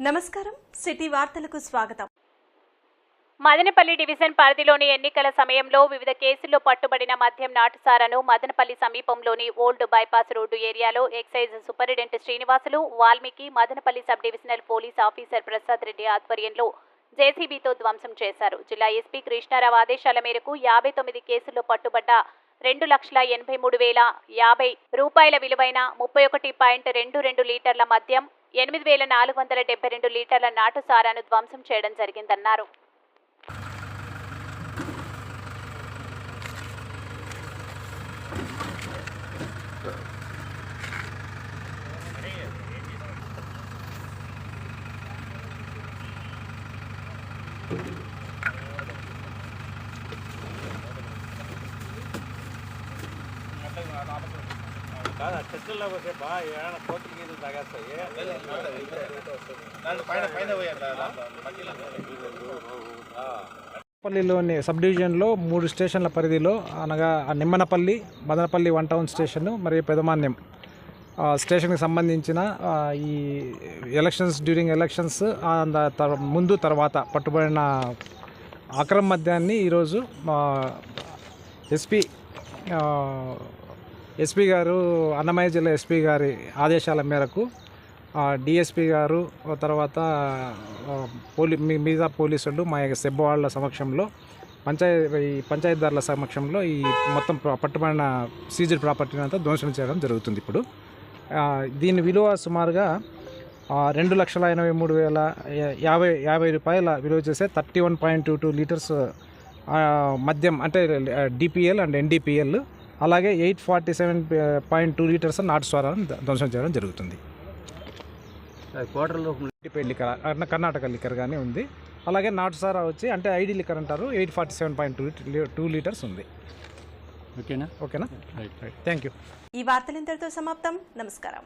నమస్కారం. సిటీ వార్తలకు స్వాగతం. మదనపల్లి డివిజన్ పరిధిలోని ఎన్నికల సమయంలో వివిధ కేసుల్లో పట్టుబడిన మద్యం నాటుసారాను మదనపల్లి సమీపంలోని ఓల్డ్ బైపాస్ రోడ్డు ఏరియాలో excise superintendent Srinivasulu Valmiki Madanapalle sub divisional police officer Prasad Reddy ఆధ్వర్యంలో జేసీబీతో ధ్వంసం చేశారు. జిల్లా ఎస్పీ కృష్ణారావు ఆదేశాల మేరకు యాభై తొమ్మిది కేసుల్లో పట్టుబడ్డ రెండు లక్షల ఎనభై మూడు వేల యాభై రూపాయల విలువైన ముప్పై ఒకటి పాయింట్ రెండు రెండు లీటర్ల మద్యం ఎనిమిది వేల నాలుగు వందల డెబ్బై రెండు లీటర్ల నాటు సారాను ధ్వంసం చేయడం జరిగిందన్నారు. కాదు చెట్లలో పోతే బాగా ఏమైనా కోతులు గీతులు తాగేస్తాయి. పైన పైన పోయారు పల్లిలోని సబ్ డివిజన్లో మూడు స్టేషన్ల పరిధిలో అనగా Nimmanapalli Madanapalle one town station మరియు పెదమాన్యం. స్టేషన్కి సంబంధించిన ఈ ఎలక్షన్స్ డ్యూరింగ్ ఎలక్షన్స్ ముందు తర్వాత పట్టుబడిన అక్రమ మద్యాన్ని ఈరోజు మా ఎస్పీ ఎస్పీ గారు అన్నమయ్య జిల్లా ఎస్పీ గారి ఆదేశాల మేరకు డిఎస్పీ గారు తర్వాత పోలీ మిగతా పోలీసులు మా యొక్క సెబ్ వాళ్ళ సమక్షంలో పంచాయతీ ఈ పంచాయతీదారుల సమక్షంలో ఈ మొత్తం పట్టుబడిన సీజర్ ప్రాపర్టీని అంతా ధ్వంసం చేయడం జరుగుతుంది ఇప్పుడు. దీని విలువ సుమారుగా రెండు లక్షల ఎనభై మూడు వేల యాభై యాభై రూపాయల విలువ చేసే thirty one point two two litres మద్యం అంటే డిపిఎల్ అండ్ ఎన్డిపిఎల్ అలాగే eight forty seven point two litres నాటు స్వరాన్ని ధ్వంసం చేయడం జరుగుతుంది. డిపెండ్ లిక్కర్ అంటే కర్ణాటక లిక్కర్ కానీ ఉంది. అలాగే నాటు సారా వచ్చి అంటే ఐడి లిక్కర్ అంటారు eight forty seven point two two litres ఉంది. ఓకేనా? ఓకేనా? రైట్ థ్యాంక్ యూ ఈ వార్తలు ఇంతటితో సమాప్తం. నమస్కారం.